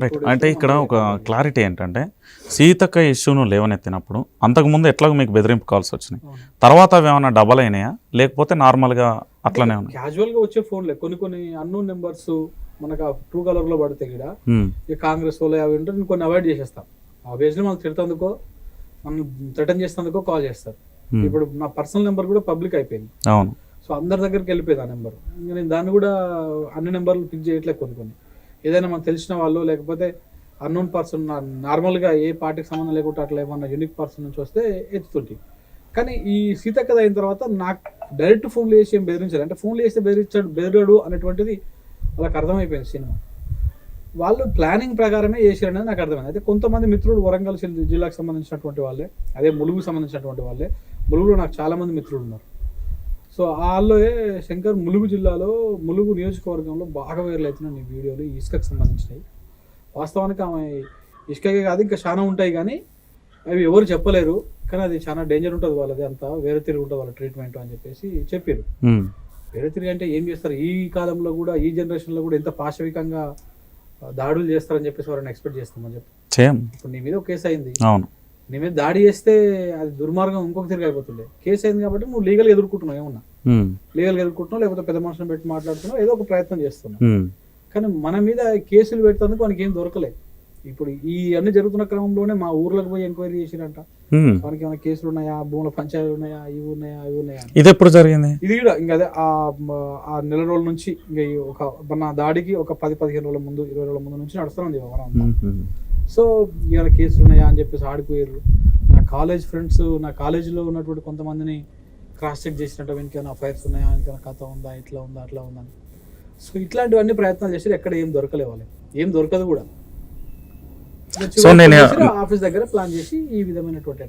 Right అంటే ఇక్కడ ఒక క్లారిటీ ఏంటంటే సీతక్క ఇష్యూను లేవనెత్తినప్పుడు అంతకుముందు ఎట్లాగో మీకు బెదిరింపు కాల్స్ వచ్చినాయి. తర్వాత అవి ఏమైనా డబల్ అయినాయా? లేకపోతే నార్మల్గా అట్లనే ఉన్నాయి? క్యాజువల్గా వచ్చే ఫోన్లే కొన్ని కొన్ని అన్నోన్ నెంబర్స్ మనకు ట్రూ కలర్లో పడితే కూడా ఈ కాంగ్రెస్ వాళ్ళు అవి ఉంటే నేను కొన్ని అవాయిడ్ చేసేస్తాం. ఆబ్వియస్లీ మనం తిడుతందుకో మనం థ్రెటన్ చేసేందుకో కాల్ చేస్తారు. ఇప్పుడు నా పర్సనల్ నెంబర్ కూడా పబ్లిక్ అయిపోయింది. అవును. సో అందరి దగ్గరికి వెళ్ళిపోయింది ఆ నెంబర్ నేను దాన్ని కూడా అన్ని నెంబర్లు పిక్ చేయట్లేదు కొన్ని కొన్ని. ఏదైనా మనకు తెలిసిన వాళ్ళు లేకపోతే అన్నోన్ పర్సన్ నార్మల్గా ఏ పార్టీకి సంబంధం లేకుండా అట్లా ఏమన్నా యూనిక్ పర్సన్ నుంచి వస్తే ఎత్తుతుంటి. కానీ ఈ సీతక్కద అయిన తర్వాత నాకు డైరెక్ట్ ఫోన్లు చేసి ఏం బెదిరించారు అంటే ఫోన్లు చేస్తే బెదిరించాడు బెదిరాడు అనేటువంటిది వాళ్ళకి అర్థమైపోయింది సినిమా. వాళ్ళు ప్లానింగ్ ప్రకారమే చేశారనేది నాకు అర్థమైంది. అయితే కొంతమంది మిత్రులు వరంగల్ జిల్లాకు సంబంధించినటువంటి వాళ్ళే అదే ములుగుకు సంబంధించినటువంటి వాళ్ళే. ములుగులో నాకు చాలామంది మిత్రులు ఉన్నారు. సో వాళ్ళు శంకర్ ములుగు జిల్లాలో ములుగు నియోజకవర్గంలో బాగా వైరల్ అవుతున్నాయి ఈ వీడియోలు ఇసుకకు సంబంధించినవి. వాస్తవానికి ఆమె ఇసుకకే కాదు ఇంకా చాలా ఉంటాయి కానీ అవి ఎవరు చెప్పలేరు. కానీ అది చాలా డేంజర్ ఉంటుంది వాళ్ళది అంతా వేరే తిరిగి ఉంటుంది వాళ్ళ ట్రీట్మెంట్ అని చెప్పేసి చెప్పారు వేరే తిరిగి అంటే ఏం చేస్తారు? ఈ కాలంలో కూడా ఈ జనరేషన్లో కూడా ఎంత పాశవికంగా దాడులు చేస్తారని చెప్పేసి వాళ్ళని ఎక్స్పెక్ట్ చేస్తామని చెప్పి. ఇప్పుడు నీ మీద ఒక కేసు అయింది. అవును. నీ మీద దాడి చేస్తే అది దుర్మార్గం ఇంకొక తిరిగి అయిపోతుండే. కేసు అయింది కాబట్టి నువ్వు లీగల్గా ఎదుర్కొంటున్నావు ఏమన్నా? ఉమ్, లీగల్గా ఎదుర్కొంటున్నావు లేకపోతే పెద్ద మనుషులను పెట్టి మాట్లాడుతున్నావు ఏదో ఒక ప్రయత్నం చేస్తున్నావు ఉమ్, కానీ మన మీద కేసులు పెడుతుందుకు మనకి ఏం దొరకలే ఇప్పుడు ఈ అన్ని జరుగుతున్న క్రమంలోనే మా ఊర్లకు పోయి ఎంక్వైరీ చేసిరంట. మనకి ఏమైనా కేసులు ఉన్నాయా? భూముల పంచాయతీలు ఉన్నాయా? ఇవి ఉన్నాయా? ఇవి ఉన్నాయా. ఇది ఎప్పుడు జరిగింది? ఇది కూడా ఇంకా అదే ఆ నెల రోజుల నుంచి ఇంకా ఒక మన దాడికి ఒక పది పదిహేను రోజుల ముందు ఇరవై రోజుల ముందు నుంచి నడుస్తుంది వ్యవహారం సో ఇవాళ కేసులు ఉన్నాయా అని చెప్పేసి ఆడిపోయారు నా కాలేజ్ ఫ్రెండ్స్ నా కాలేజీలో ఉన్నటువంటి కొంతమందిని క్రాస్ చెక్ చేసినట్టు వెనకైనా అఫైర్స్ ఉన్నాయా? వెనకైనా కథ ఉందా? ఇట్లా ఉందా? అట్లా ఉందా సో ఇట్లాంటివన్నీ ప్రయత్నాలు చేసి ఎక్కడ ఏం దొరకలే వాళ్ళకి. ఏం దొరకదు కూడా. సో నేను- ఆఫీస్ దగ్గర ప్లాన్ చేసి ఈ విధమైనటువంటి